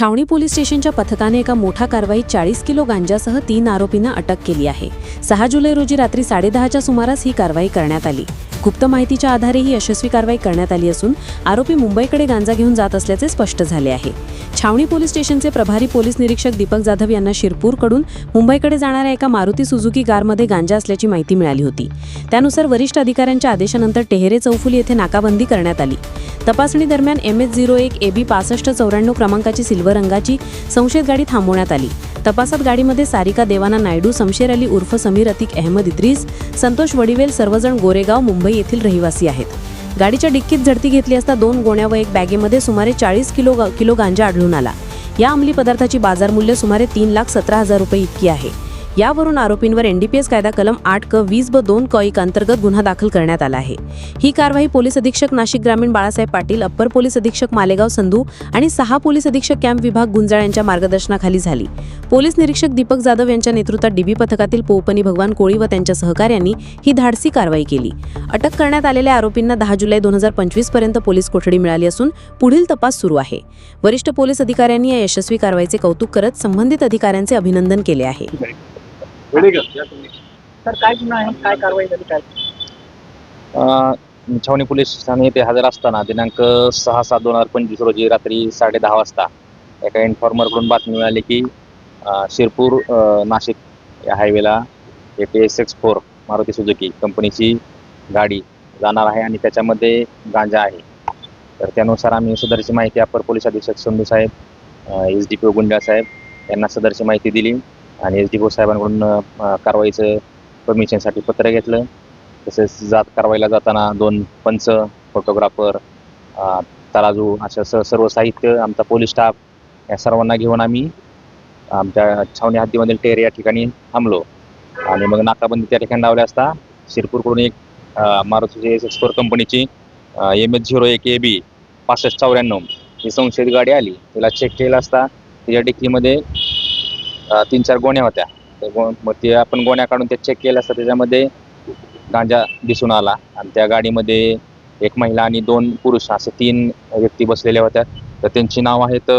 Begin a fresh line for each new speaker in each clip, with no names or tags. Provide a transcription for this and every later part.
छावणी पोलीस स्टेशनच्या पथकाने एका मोठा कारवाईत चाळीस किलो गांजासह तीन आरोपींना अटक केली आहे. सहा जुलै रोजी रात्री साडेदहाच्या सुमारास ही कारवाई करण्यात आली. गुप्त माहितीच्या आधारे ही यशस्वी कारवाई करण्यात आली असून आरोपी मुंबईकडे गांजा घेऊन जात असल्याचे स्पष्ट झाले आहे. छावणी पोलीस स्टेशनचे प्रभारी पोलीस निरीक्षक दीपक जाधव यांना शिरपूरकडून मुंबईकडे जाणाऱ्या एका मारुती सुझुकी कारमध्ये गांजा असल्याची माहिती मिळाली होती. त्यानुसार वरिष्ठ अधिकाऱ्यांच्या आदेशानंतर टेहरे चौफुली येथे नाकाबंदी करण्यात आली. तपासणी दरम्यान एम एच झिरो एक ए बी पासष्ट चौऱ्याण्णव क्रमांकाची सिल्वर रंगाची संशयित गाडी थांबवण्यात आली. तपासात गाडीमध्ये सारिका देवाना नायडू समशेर अली उर्फ समीर अतिक अहमद इद्रीस संतोष वडिवेल सर्वजण गोरेगाव मुंबई येथील रहिवासी आहेत. गाडीच्या डिक्कीत झडती घेतली असता दोन गोण्या व एक बॅगेमध्ये सुमारे चाळीस किलो किलो गांजा आढळून आला. या अंमली पदार्थाची बाजारमूल्य सुमारे तीन लाख सतरा हजार रुपये इतकी आहे. यावरून आरोपींवर एनडीपीएस कायदा कलम आठ क वीस ब दोन क एक अंतर्गत गुन्हा दाखल करण्यात आला आहे. ही कारवाई पोलीस अधीक्षक नाशिक ग्रामीण बाळासाहेब पाटील अप्पर पोलीस अधीक्षक मालेगाव संधू आणि सहा पोलीस अधीक्षक कॅम्प विभाग गुंजाळ यांच्या मार्गदर्शनाखाली झाली. पोलीस निरीक्षक दीपक जाधव यांच्या नेतृत्वात डीबी पथकातील पोपनी भगवान कोळी व त्यांच्या सहकाऱ्यांनी ही धाडसी कारवाई केली. अटक करण्यात आलेल्या आरोपींना दहा जुलै दोन हजार पंचवीसपर्यंत पोलीस कोठडी मिळाली असून पुढील तपास सुरू आहे. वरिष्ठ पोलीस अधिकाऱ्यांनी या यशस्वी कारवाईचे कौतुक करत संबंधित अधिकाऱ्यांचे अभिनंदन केले आहे.
सर काय गुन्हा आहे? काय कारवाई झाली? काय?
अ, छावणी पोलीस ठाणे येथे हजर असताना दिनांक सहा सात दोन हजार पंचवीस रोजी रात्री साडे दहा वाजता एका इन्फॉर्मरकडून बातमी मिळाली की अ, शिरपूर अ, नाशिक या हायवेला एक S X four Maruti Suzuki कंपनीची गाडी जाणार आहे आणि त्याच्यामध्ये गांजा आहे. तर त्यानुसार आम्ही सदरची माहिती अप्पर पोलीस अधीक्षक संधू साहेब एस डी पी ओ गुंडा साहेब यांना सदरची माहिती दिली. आणि एस डी ओ साहेबांकडून कारवाईचं परमिशनसाठी पत्र घेतलं. तसेच जात कारवाईला जाताना दोन पंच फोटोग्राफर तराजू अशा स सर्व साहित्य आमचा पोलीस स्टाफ या सर्वांना घेऊन आम्ही आमच्या छावणी हद्दीमधील टेर या ठिकाणी थांबलो. आणि मग नाकाबंदी त्या ठिकाणी लावल्या असता शिरपूरकडून एक मारुतीची एस एक्सपोर कंपनीची एम एच झिरो एक ए बी पासष्ट चौऱ्याण्णव ही संशयित गाडी आली. तिला चेक केला असता तिच्या डिक्कीमध्ये तीन चार गोण्या होत्या. तर गो मग ते आपण गोण्या काढून ते चेक केलं असता. त्याच्यामध्ये गांजा दिसून आला. आणि त्या गाडीमध्ये एक महिला आणि दोन पुरुष असे तीन व्यक्ती बसलेल्या होत्या. तर त्यांची नाव आहेत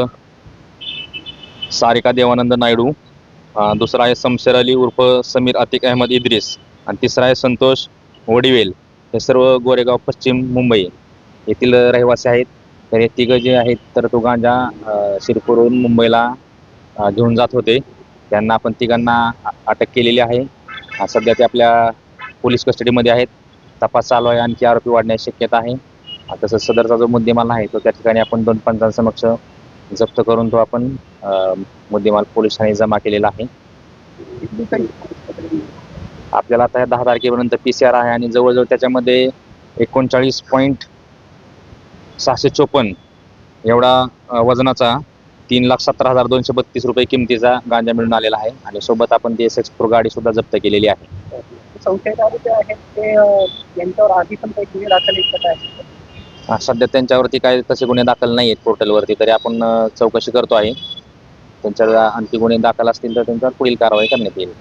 सारिका देवानंद नायडू दुसरा आहे समशेर अली उर्फ समीर अतिक अहमद इद्रिस आणि तिसरा आहे संतोष वडिवेल. हे सर्व गोरेगाव पश्चिम मुंबई येथील रहिवासी आहेत. तर हे तिघं जे आहेत तर तो गांजा शिरपूरहून मुंबईला घेऊन जात होते. त्यांना आपण तिघांना अटक केलेली आहे. सध्या ते आपल्या पोलीस कस्टडीमध्ये आहेत. तपास चालू आहे आणखी आरोपी वाढण्याची शक्यता आहे. तसंच सदरचा जो मुद्देमाल आहे तो त्या ठिकाणी आपण दोन पंचांसमक्ष जप्त करून तो आपण मुद्देमाल पोलीस ठाणे जमा केलेला आहे. आपल्याला आता दहा तारखेपर्यंत पी सी आर आहे आणि जवळजवळ त्याच्यामध्ये एकोणचाळीस पॉईंट सहाशे चोपन्न एवढा वजनाचा तीन लाख सतरा हजार दोनशे बत्तीस रुपये किमतीचा गांजा मिळून आलेला आहे. आणि सोबत आपण ती एस एक्स प्रो गाडी सुद्धा जप्त केलेली आहे.
संशयित आरोपी आहेत ते अं, यांच्यावर आधी पण काही गुन्हे दाखल आहेत का काय?
अं, सध्या त्यांच्यावरती काय तसे गुन्हे दाखल नाही आहेत पोर्टलवरती तरी आपण अं, चौकशी करतो आहे. त्यांच्यावर आणखी गुन्हे दाखल असतील तर त्यांच्यावर पुढील कारवाई करण्यात येईल.